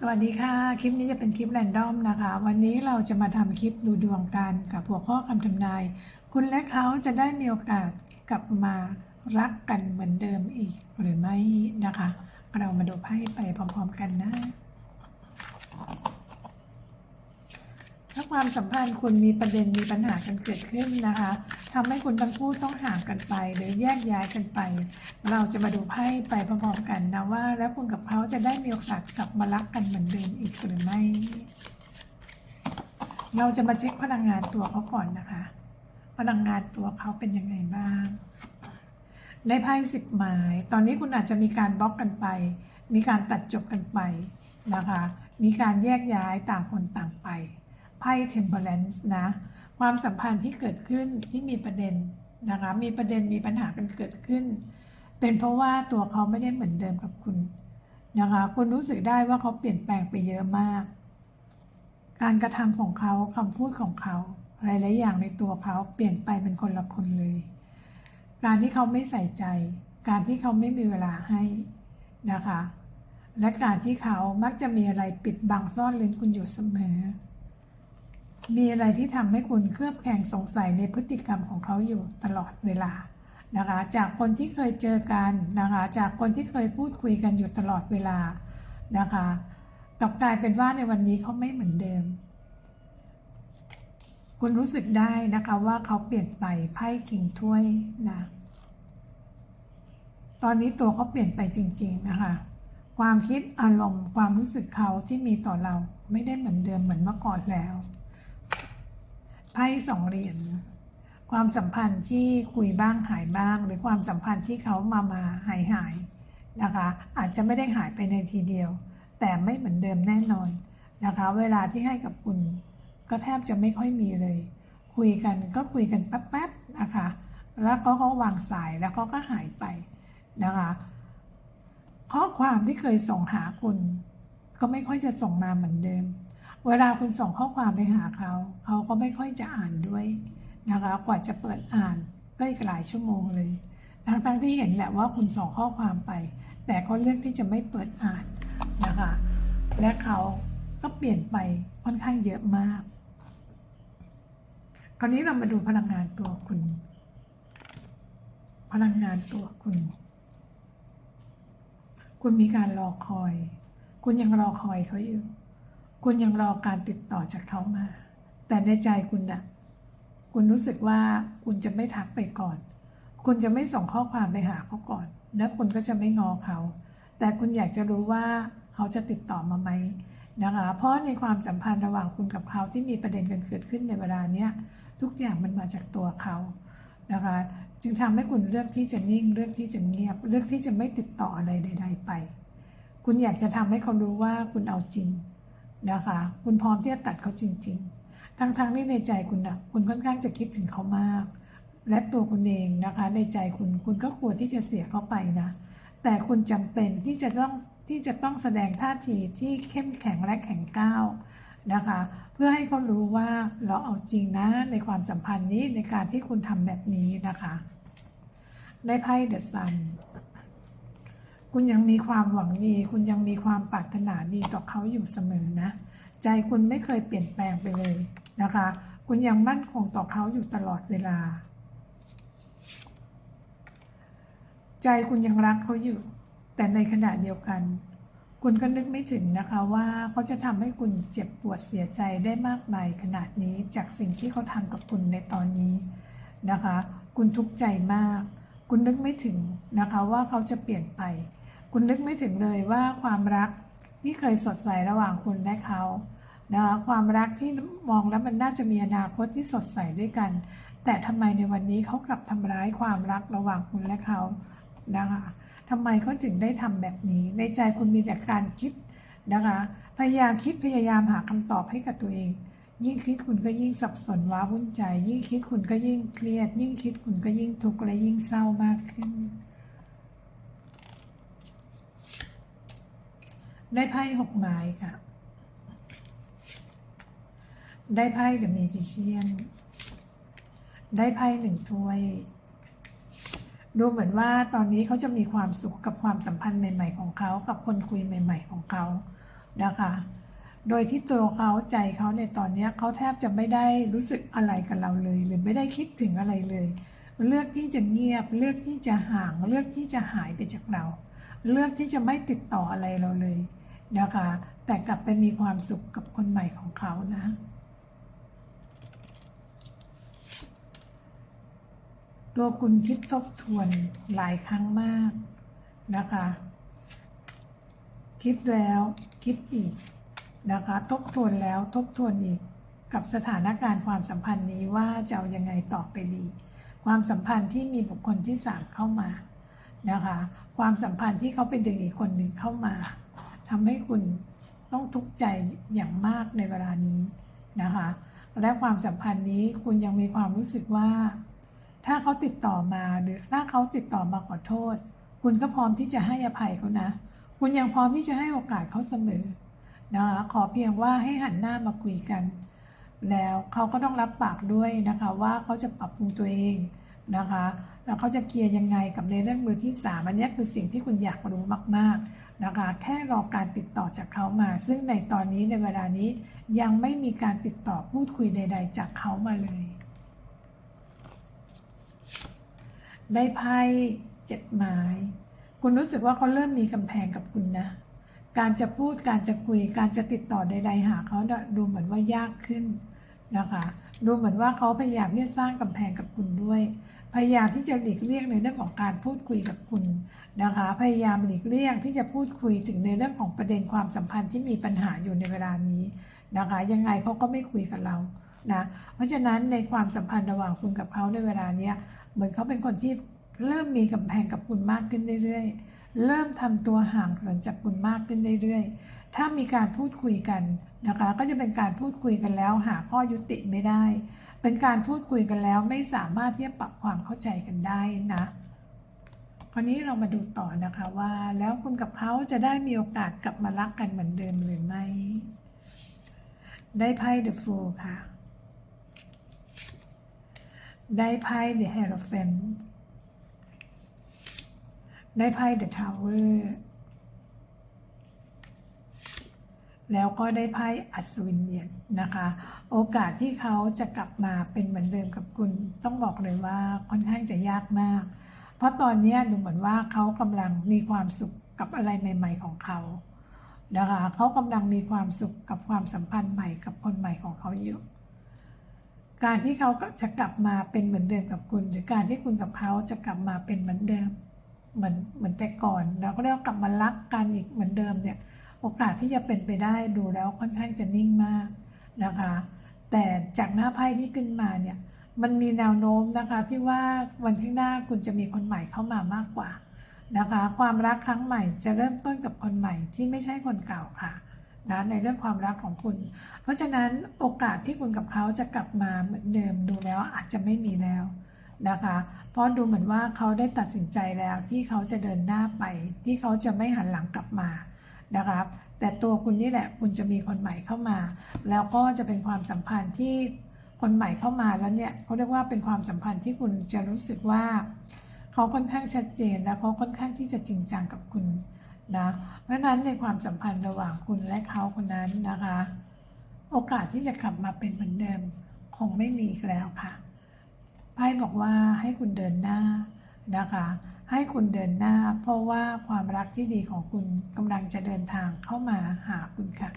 สวัสดีค่ะ คลิปนี้จะเป็นคลิปแรนดอมนะคะ วันนี้เราจะมาทำคลิปดูดวงกันกับหัวข้อคำทำนาย คุณและเขาจะได้มีโอกาสกลับมารักกันเหมือนเดิมอีกหรือไม่นะคะ เรามาดูไพ่ไปพร้อมๆกันนะถ้าความสัมพันธ์คุณมีประเด็นมีปัญหากันเกิดขึ้นนะคะ ทำให้คุณทั้งคู่ต้องห่างกันไป หรือแยกย้ายกันไป เราจะมาดูไพ่ไปพร้อมๆกันนะว่า แล้วคุณกับเขาจะได้มีโอกาสกลับมารักกันเหมือนเดิมอีกหรือไม่ เราจะมาเช็คพลังงานตัวเขาก่อนนะคะ พลังงานตัวเขาเป็นยังไงบ้างได้ไพ่สิบหมาย ตอนนี้คุณอาจจะมีการบล็อกกันไป มีการตัดจบกันไปนะคะ มีการแยกย้ายต่างคนต่างไป ไพ่ temperance นะ ความสัมพันธ์ที่เกิดขึ้นที่มีประเด็นนะคะมีประเด็นมีปัญหากันเกิดขึ้น เป็นเพราะว่าตัวเขาไม่ได้เหมือนเดิมกับคุณนะคะคุณรู้สึกได้ว่าเขาเปลี่ยนแปลงไปเยอะมาก การกระทำของเขาคำพูดของเขาหลายๆอย่างในตัวเขาเปลี่ยนไปเป็นคนละคนเลย การที่เขาไม่ใส่ใจ การที่เขาไม่มีเวลาให้นะคะ และการที่เขามักจะมีอะไรปิดบังซ่อนเร้นคุณอยู่เสมอ มีอะไรที่ทำให้คุณเคลือบแคลงสงสัยในพฤติกรรมของเขาอยู่ตลอดเวลานะคะ จากคนที่เคยเจอกันนะคะ จากคนที่เคยพูดคุยกันอยู่ตลอดเวลานะคะกลับกลายเป็นว่าในวันนี้เขาไม่เหมือนเดิม คุณรู้สึกได้นะคะว่าเขาเปลี่ยนไปไพ่กิ่งถ้วยนะตอนนี้ตัวเขาเปลี่ยนไปจริง ๆนะคะ ความคิดอารมณ์ความรู้สึกเขาที่มีต่อเราไม่ได้เหมือนเดิมเหมือนเมื่อก่อนแล้ว ไพ่สองเหรียญความสัมพันธ์ที่คุยบ้างหายบ้าง หรือความสัมพันธ์ที่เขามามาหายหายนะคะอาจจะไม่ได้หายไปในทีเดียว แต่ไม่เหมือนเดิมแน่นอนนะคะ เวลาที่ให้กับคุณ ก็แทบจะไม่ค่อยมีเลย คุยกันก็คุยกันแป๊บๆนะคะ แล้วก็เขาวางสายแล้วเขาก็หายไปนะคะข้อความที่เคยส่งหาคุณ ก็ไม่ค่อยจะส่งมาเหมือนเดิม เวลาคุณส่งข้อความไปหาเขา เขาก็ไม่ค่อยจะอ่านด้วยนะคะ กว่าจะเปิดอ่านก็อีกหลายชั่วโมงเลย ทั้งๆที่เห็นแหละว่าคุณส่งข้อความไป แต่เขาเลือกที่จะไม่เปิดอ่านนะคะ และเขาก็เปลี่ยนไปค่อนข้างเยอะมาก คราวนี้เรามาดูพลังงานตัวคุณ พลังงานตัวคุณ คุณมีการรอคอย คุณยังรอคอยเขาอยู่ คุณยังรอการติดต่อจากเขามา แต่ในใจคุณน่ะคุณรู้สึกว่าคุณจะไม่ทักไปก่อน คุณจะไม่ส่งข้อความไปหาเขาก่อน และคุณก็จะไม่งอเขา แต่คุณอยากจะรู้ว่าเขาจะติดต่อมาไหมนะคะ เพราะในความสัมพันธ์ระหว่างคุณกับเขาที่มีประเด็นกันเกิดขึ้นในเวลาเนี้ยทุกอย่างมันมาจากตัวเขานะคะ จึงทำให้คุณเลือกที่จะนิ่ง เลือกที่จะเงียบ เลือกที่จะไม่ติดต่ออะไรใด ๆ ไป คุณอยากจะทำให้เขารู้ว่าคุณเอาจริง นะคะ คุณพร้อมที่จะตัดเขาจริง ๆ ทั้งๆที่ในใจคุณนะคุณค่อนข้างจะคิดถึงเขามาก และตัวคุณเองนะคะ ในใจคุณคุณก็กลัวที่จะเสียเขาไปนะ แต่คุณจำเป็นที่จะต้องที่จะต้องแสดงท่าทีที่เข้มแข็งและแข็งก้าวนะคะ เพื่อให้เขารู้ว่าเราเอาจริงนะในความสัมพันธ์นี้ในการที่คุณทำแบบนี้นะคะ ได้ไพ่เดอะซัน คุณยังมีความหวังดี คุณยังมีความปรารถนาดีต่อเขาอยู่เสมอนะ ใจคุณไม่เคยเปลี่ยนแปลงไปเลยนะคะ คุณยังมั่นคงต่อเขาอยู่ตลอดเวลา ใจคุณยังรักเขาอยู่ แต่ในขณะเดียวกัน คุณก็นึกไม่ถึงนะคะว่าเขาจะทำให้คุณเจ็บปวดเสียใจได้มากมายขนาดนี้จากสิ่งที่เขาทำกับคุณในตอนนี้นะคะ คุณทุกข์ใจมาก คุณนึกไม่ถึงนะคะว่าเขาจะเปลี่ยนไป คุณนึกไม่ถึงเลยว่าความรักที่เคยสดใสระหว่างคุณและเขานะคะความรักที่มองแล้วมันน่าจะมีอนาคตที่สดใสด้วยกัน แต่ทำไมในวันนี้เขากลับทำร้ายความรักระหว่างคุณและเขานะคะทำไมเขาถึงได้ทำแบบนี้ ในใจคุณมีแต่การคิดนะคะพยายามคิดพยายามหาคำตอบให้กับตัวเอง ยิ่งคิดคุณก็ยิ่งสับสนว้าวุ่นใจ ยิ่งคิดคุณก็ยิ่งเครียด ยิ่งคิดคุณก็ยิ่งทุกข์และยิ่งเศร้ามากขึ้น ได้ไพ่หกไม้ค่ะ ได้ไพ่เดอะเมจิเชียน ได้ไพ่หนึ่งถ้วย ดูเหมือนว่าตอนนี้เขาจะมีความสุขกับความสัมพันธ์ใหม่ ๆ ของเขา กับคนคุยใหม่ ๆ ของเขานะคะ โดยที่ตัวเขาใจเขาในตอนนี้เขาแทบจะไม่ได้รู้สึกอะไรกับเราเลย หรือไม่ได้คิดถึงอะไรเลย เลือกที่จะเงียบ เลือกที่จะห่าง เลือกที่จะหายไปจากเราเลือกที่จะไม่ติดต่ออะไรเราเลย นะคะ แต่กลับไปมีความสุขกับคนใหม่ของเขานะตัวคุณคิดทบทวนหลายครั้งมากนะคะ คิดแล้วคิดอีกนะคะ ทบทวนแล้วทบทวนอีกกับสถานการณ์ความสัมพันธ์นี้ว่าจะเอายังไงต่อไปดี ความสัมพันธ์ที่มีบุคคลที่สามเข้ามานะคะ ความสัมพันธ์ที่เขาเป็นดึงอีกคนหนึ่งเข้ามา ทำให้คุณต้องทุกข์ใจอย่างมากในเวลานี้นะคะ และความสัมพันธ์นี้คุณยังมีความรู้สึกว่า ถ้าเขาติดต่อมาหรือถ้าเขาติดต่อมาขอโทษ คุณก็พร้อมที่จะให้อภัยเขานะ คุณยังพร้อมที่จะให้โอกาสเขาเสมอนะคะขอเพียงว่าให้หันหน้ามาคุยกัน แล้วเขาก็ต้องรับปากด้วยนะคะว่าเขาจะปรับปรุงตัวเอง นะคะแล้วเขาจะเคลียร์ยังไงกับในเรื่องมือที่สามอันนี้คือสิ่งที่คุณอยากรู้มาก ๆนะคะ แค่รอการติดต่อจากเขามา ซึ่งในตอนนี้ในเวลานี้ยังไม่มีการติดต่อพูดคุยใด ๆ จากเขามาเลยได้ไพ่เจ็ดไม้ คุณรู้สึกว่าเขาเริ่มมีกำแพงกับคุณนะ การจะพูดการจะคุยการจะติดต่อใด ๆ หาเขาดูเหมือนว่ายากขึ้น นะคะดูเหมือนว่าเขาพยายามที่จะสร้างกำแพงกับคุณด้วย พยายามที่จะหลีกเลี่ยงในเรื่องของการพูดคุยกับคุณนะคะ พยายามหลีกเลี่ยงที่จะพูดคุยถึงในเรื่องของประเด็นความสัมพันธ์ที่มีปัญหาอยู่ในเวลานี้นะคะ ยังไงเขาก็ไม่คุยกับเรานะเพราะฉะนั้นในความสัมพันธ์ระหว่างคุณกับเขาในเวลาเนี้ยเหมือนเขาเป็นคนที่เริ่มมีกำแพงกับคุณมากขึ้นเรื่อยๆ เริ่มทำตัวห่างเหินจากคุณมากขึ้นเรื่อยๆ ถ้ามีการพูดคุยกันนะคะ ก็จะเป็นการพูดคุยกันแล้ว หาข้อยุติไม่ได้ เป็นการพูดคุยกันแล้วไม่สามารถที่จะปรับความเข้าใจกันได้นะคราวนี้เรามาดูต่อนะคะว่าแล้วคุณกับเขาจะได้มีโอกาสกลับมารักกันเหมือนเดิมหรือไม่ ได้ไพ่ The Fool ค่ะ ได้ไพ่ The Hierophant ได้ไพ่ The Tower แล้วก็ได้ไพ่อัศวินเนียนนะคะ โอกาสที่เขาจะกลับมาเป็นเหมือนเดิมกับคุณ ต้องบอกเลยว่าค่อนข้างจะยากมาก เพราะตอนนี้ดูเหมือนว่าเขากำลังมีความสุขกับอะไรใหม่ ๆ ของเขานะคะเขากำลังมีความสุขกับความสัมพันธ์ใหม่กับคนใหม่ของเขาอยู่ การที่เขาจะกลับมาเป็นเหมือนเดิมกับคุณ หรือการที่คุณกับเขาจะกลับมาเป็นเหมือนเดิม เหมือนเหมือนแต่ก่อนเราก็เรียกกลับมารักกันอีกเหมือนเดิมเนี่ยโอกาสที่จะเป็นไปได้ดูแล้วค่อนข้างจะนิ่งมากนะคะ แต่จากหน้าไพ่ที่ขึ้นมาเนี่ยมันมีแนวโน้มนะคะที่ว่าวันข้างหน้าคุณจะมีคนใหม่เข้ามามากกว่านะคะ ความรักครั้งใหม่จะเริ่มต้นกับคนใหม่ที่ไม่ใช่คนเก่าค่ะนะในเรื่องความรักของคุณ เพราะฉะนั้นโอกาสที่คุณกับเขาจะกลับมาเหมือนเดิมดูแล้วอาจจะไม่มีแล้ว นะคะ เพราะดูเหมือนว่าเขาได้ตัดสินใจแล้วที่เขาจะเดินหน้าไป ที่เขาจะไม่หันหลังกลับมานะครับ แต่ตัวคุณนี่แหละคุณจะมีคนใหม่เข้ามา แล้วก็จะเป็นความสัมพันธ์ที่คนใหม่เข้ามาแล้วเนี่ยเขาเรียกว่าเป็นความสัมพันธ์ที่คุณจะรู้สึกว่าเขาค่อนข้างชัดเจนและเขาค่อนข้างที่จะจริงจังกับคุณนะเพราะนั้นในความสัมพันธ์ระหว่างคุณและเขาคนนั้นนะคะ โอกาสที่จะกลับมาเป็นเหมือนเดิมคงไม่มีแล้วค่ะ ไพ่บอกว่าให้คุณเดินหน้านะคะ ให้คุณเดินหน้า เพราะว่าความรักที่ดีของคุณกำลังจะเดินทางเข้ามาหาคุณค่ะ